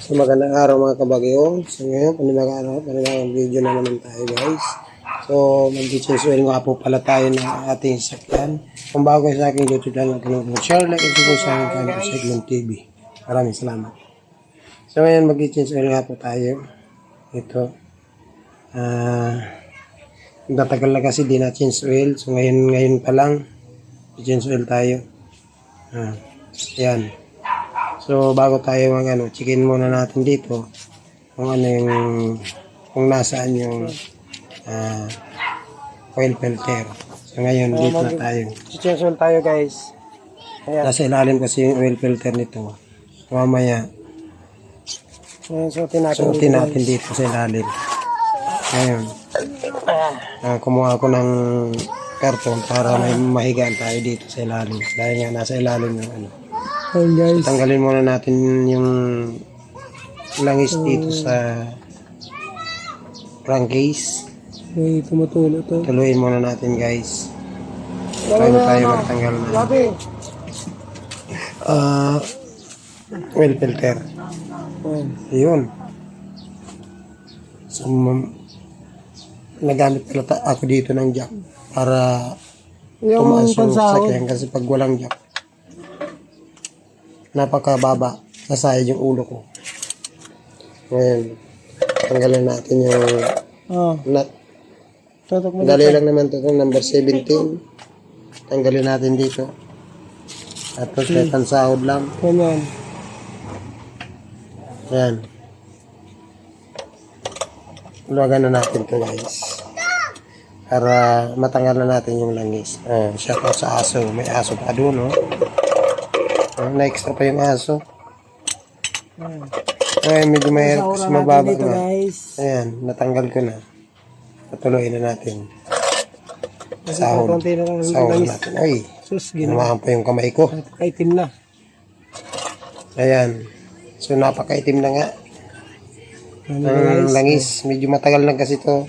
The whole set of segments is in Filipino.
So magandang araw mga kabagyo. So ngayon, panibagong araw, panibagong video na naman tayo guys. So mag-change oil nga po pala tayo ng ating sakyan. Kung bago sa aking YouTube channel, kung share, like, and subscribe sa aking channel Iglong TV. Maraming salamat. So ngayon, mag-change oil nga po tayo. Ito. Ah... nagtatagal na kasi di na change oil. So ngayon, ngayon pa lang, change oil tayo. Ah, yan. So, bago tayo mag ano, chicken muna natin dito kung ano yung kung nasaan yung ah, oil filter. So, ngayon, dito na tayo. Oil tayo, guys. Nasa ilalim kasi yung oil filter nito. Mamaya, suotin natin, suotin natin dito sa ilalim. Ngayon, ah, kumuha ako ng karton para may mahigaan tayo dito sa ilalim. Dahil nga nasa ilalim yung ano. Ayun guys. Tanggalin muna natin yung langis dito sa crankcase. May tumutulo to. Tuluyin muna natin guys. Bago tayo magtanggal na Labi. ah oil filter. Ayun. Ayun. So, nagamit pala ako dito ng jack para tumaas yung pansahod. sakyan kasi pag walang jack napakababa sasayad yung ulo ko. Ngayon, tanggalin natin yung Oh, nut. tutok mo Dali lang naman ito number 17. Tanggalin natin dito. At ito, hmm. pansahod lang. Ganyan. Yan. Luwagan na natin to guys. Para matanggal na natin yung langis. Oh, shout out sa aso. May aso pa doon, no? Oh, na-extra pa yung aso. Ay, medyo may kasi mababa dito na. guys. Ayan, natanggal ko na. Patuloy na natin. Sahod. na lang Sahod natin. Ay, Sus, ginawa pa yung kamay ko. Kaitim na. Ayan. So, napakaitim na nga. Ano Ang langis. Medyo matagal na kasi to.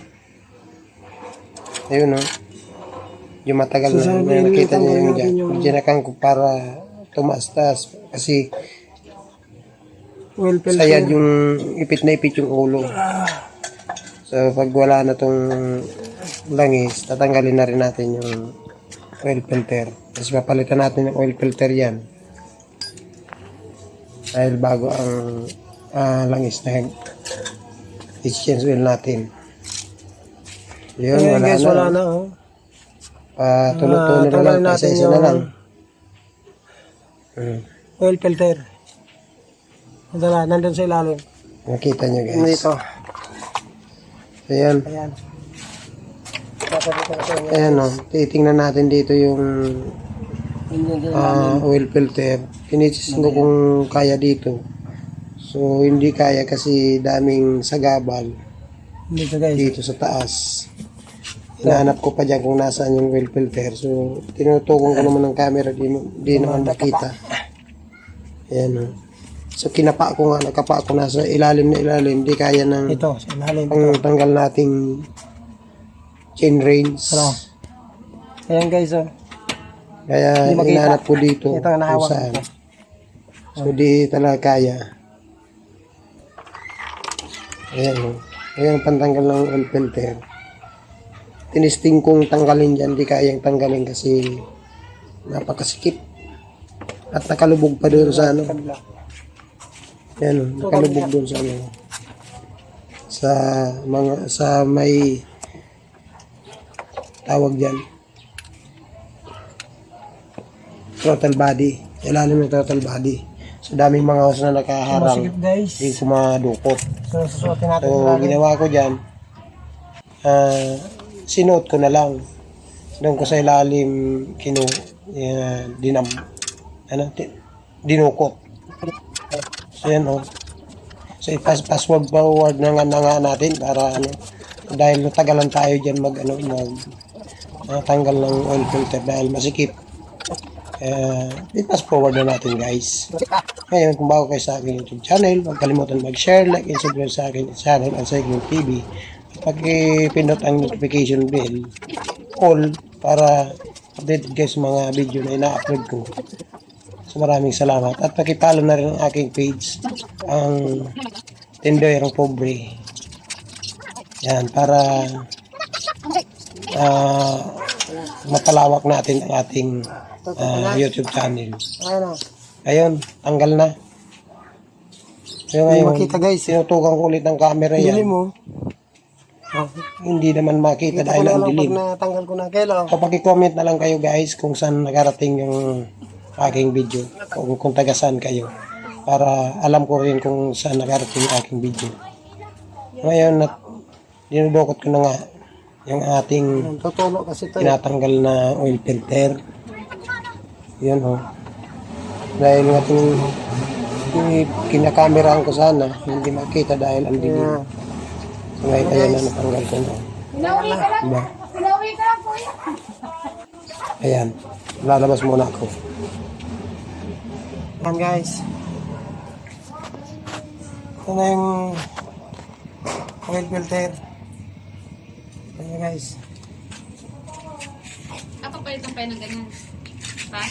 Ayun, no? Medyo matagal na. Na nakita niyo yung dyan. Ginakang ko para tumaas-taas. Kasi Oil filter. sayad yung ipit na ipit yung ulo. So, pag wala na tong langis, tatanggalin na rin natin yung oil filter. Kasi papalitan natin yung oil filter yan. Dahil bago ang ah, langis na exchange oil natin. Yun, Ayun wala guys, na. wala na oh. Patulo-tulo na lang, Ah, tanggalin natin isa-isa na yung- lang. Hmm. Oil filter. Nadala, nandun sa ilalim. Nakita nyo guys. Dito. Ayan. Ayan. Ayan o. Titingnan natin dito yung Yun yun, yun. ah, oil filter. Pinitisin ko kung kaya dito. So, hindi kaya kasi daming sagabal Dito guys. dito sa taas. Hinahanap ko pa dyan kung nasaan yung oil filter. So, tinutukong ko naman ng camera. Di, di naman nakita. Ayan o. So, kinapa ko nga. Nakapa ko nasa ilalim na ilalim. Hindi kaya ng Ito, sa ilalim. pang tanggal nating chain rings. Ano? Ayan guys oh. Kaya Hindi makita. hinahanap ko dito Ito ang kung nahawak saan. ko. So di talaga kaya. Ayan o. Ayan ang pantanggal ng oil filter. Tinisting kong tanggalin dyan. Di kayang tanggalin kasi napakasikip. At nakalubog pa doon sa ano. O. Nakalubog doon sa ano. Sa mga, sa may tawag dyan. Throttle body. Ilalim ng throttle body. So daming mga hose na nakaharang. Masikip guys. Hindi ko madukot. So, susuotin natin So, ginawa ko dyan, ah, sinuot ko na lang. Doon ko sa ilalim, kinu, uh, dinam, ano, dinukot. So, yan, oh. So, ipas password forward na nga, na nga natin para, ano, dahil natagalan tayo dyan mag, ano, mag, ah, tanggal ng oil filter dahil masikip. Uh, i-pass forward na natin guys. Ngayon, kung bago kayo sa aking YouTube channel, huwag kalimutan mag-share, like, and subscribe sa aking channel Segment TV. Pag ipindot ang notification bell, all para updated kayo sa mga video na ina-upload ko So maraming salamat. At pakipalo na rin ang aking page. Ang Tenderong Pobre. Yan, para ah mapalawak natin ang ating ah, YouTube channel. Ayun, tanggal na. So ngayon, makita, guys. sinutukan ko ulit ng camera yan. mo. Hindi naman makita Kita ko dahil na ang lang pag dilim. natanggal ko na. Kailan? Kapag i-comment na lang kayo guys kung saan nakarating yung aking video. Kung, kung taga saan kayo. Para alam ko rin kung saan nakarating yung aking video. Ngayon, na, dinudukot ko na nga yung ating Tutulo kasi ito. eh. tinatanggal na oil filter. Yun oh. Dahil nga itong kinakameraan ko sana, hindi makita dahil ang dilim. Yeah. Ngayon kaya na natanggal ko na. Pinauwi ka lang. Diba? Pinauwi ka lang, kuya. Ayan. Lalabas muna ako. Yan guys. Ito na yung oil filter. Ayan guys. Ako palitan pa ng ganyan. Pa?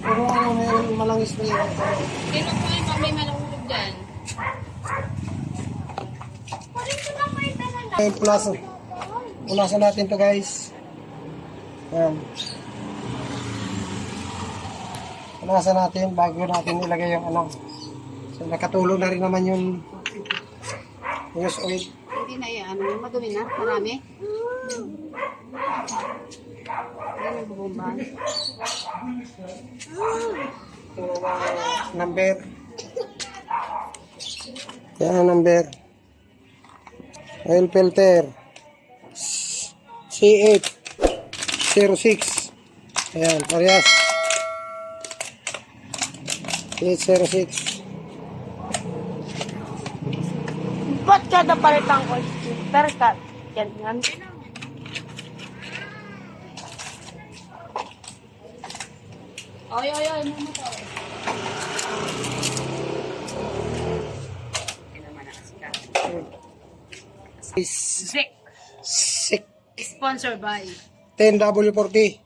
Pero ano na yung malangis na yun. Kailan ko yung may malahulog dyan? Punasan. Punasan natin to guys. Yan. Punasan natin bago natin ilagay yung ano. So nakatulog na rin naman yung yung oil. Hindi na yan. Ano, madumi na. Marami. Hindi may bubumba. Ito ang number. Yan ang number. Oil filter. C8 06. Ayan, parehas. C806. Ba't kada palitan ko? Pero ka, yan yan. Oy, oy, oy. Muna to. Zik. Six- Sponsored by 10W40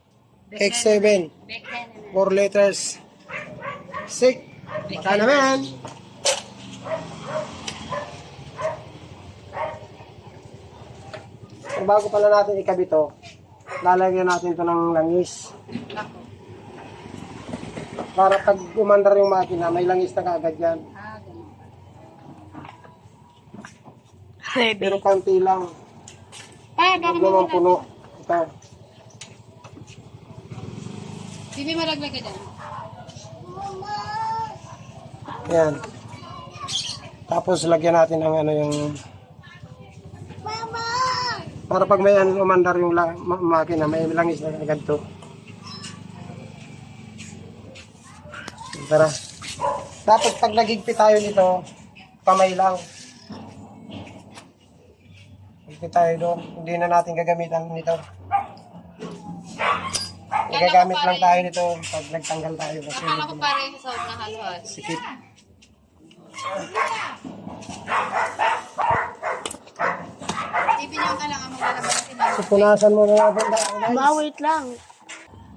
X7 Beckman. 4 letters. 6 Baka naman. So, bago pala natin ikabit to lalagyan natin to ng langis. Para pag umandar yung makina may langis na kaagad yan Ah, ganun. Pero kaunti lang Ah, huwag gano'n naman puno ito Bibi, maraglag ka dyan. Yan. Tapos lagyan natin ng ano yung para pag may ano umandar yung la, ma- makina, may langis na agad to. Tara. Tapos pag nagigpit tayo nito, kamay lang. Higpit tayo doon. Hindi na natin gagamitan nito. Gagamit lang tayo nito pag nagtanggal tayo kasi Akala ko parang sa sound na haluan. sikip. Ibigyan ka lang ang maglalabas sila. So, punasan mo na natin guys. Ma, wait lang.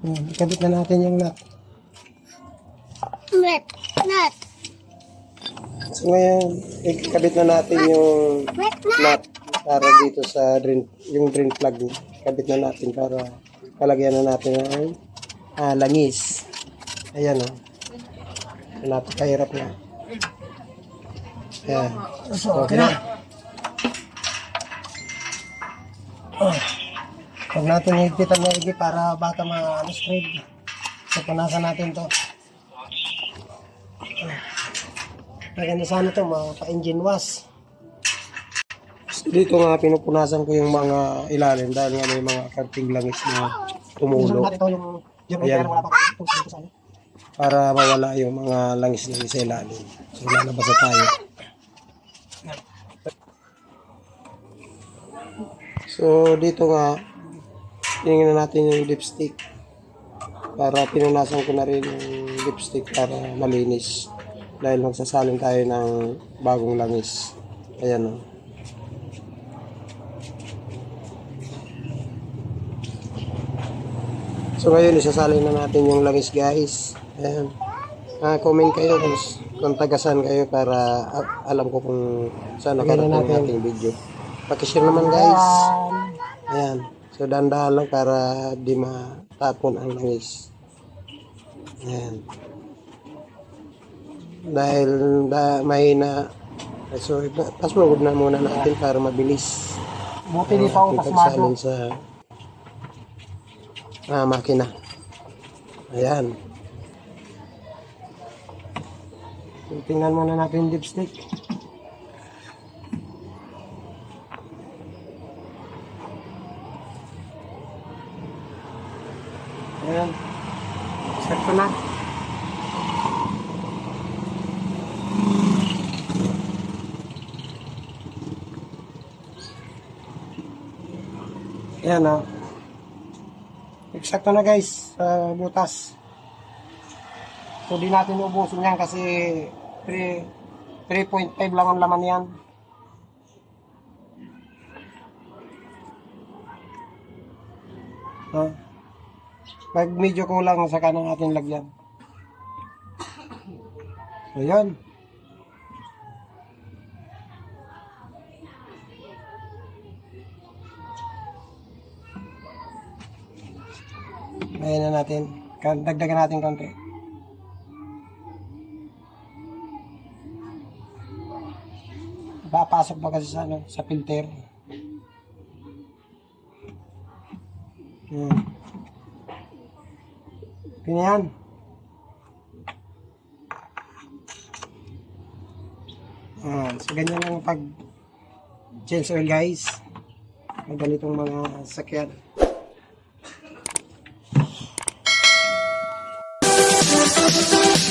Yan, ikabit na natin yung nut. Net, net, So ngayon, ikabit na natin yung nut para dito sa drain, yung drain plug. Ikabit na natin para palagyan na natin ng ah, langis. Ayan o. Oh. Napakahirap na. Ayan. Okay na. Oh. Huwag natin higpitan na higit para baka ma-spread. So, punasan natin to. Maganda sana to, mapa-engine wash. Dito nga pinupunasan ko yung mga ilalim dahil nga may mga karting langis na tumulo Ayan. ano. para mawala yung mga langis na sa ilalim. So lalabas tayo. So dito nga, tingnan natin yung lipstick. Para pinunasan ko na rin yung lipstick para malinis. Dahil magsasalin tayo ng bagong langis. Ayan o. So ngayon, isasalin na natin yung langis guys. Ayan. Ah, comment kayo kung, kung tagasan kayo para ah, alam ko kung saan nakarating natin. ating video. Pakishare naman guys. Ayan. So dahan-dahan lang para di matapon ang langis. Ayan. Dahil da, mahina. So, forward na muna natin para mabilis. Buti di pa ako pasmado. sa ah, makina. Ayan. So, tingnan muna natin yung dipstick. Ayan. Sakto na. Ayan na. Eksakto na guys, sa butas. So di natin ubusin yan kasi 3 3.5 lang ang laman yan. Ha? Pag medyo kulang sa kanang ating lagyan. So yun. Ayan na natin. Dagdagan natin konti. Papasok pa kasi sa, ano, sa filter. Yan. Ganyan. Ah, so ganyan lang pag change oil guys. Ang ganitong mga sakyan. Música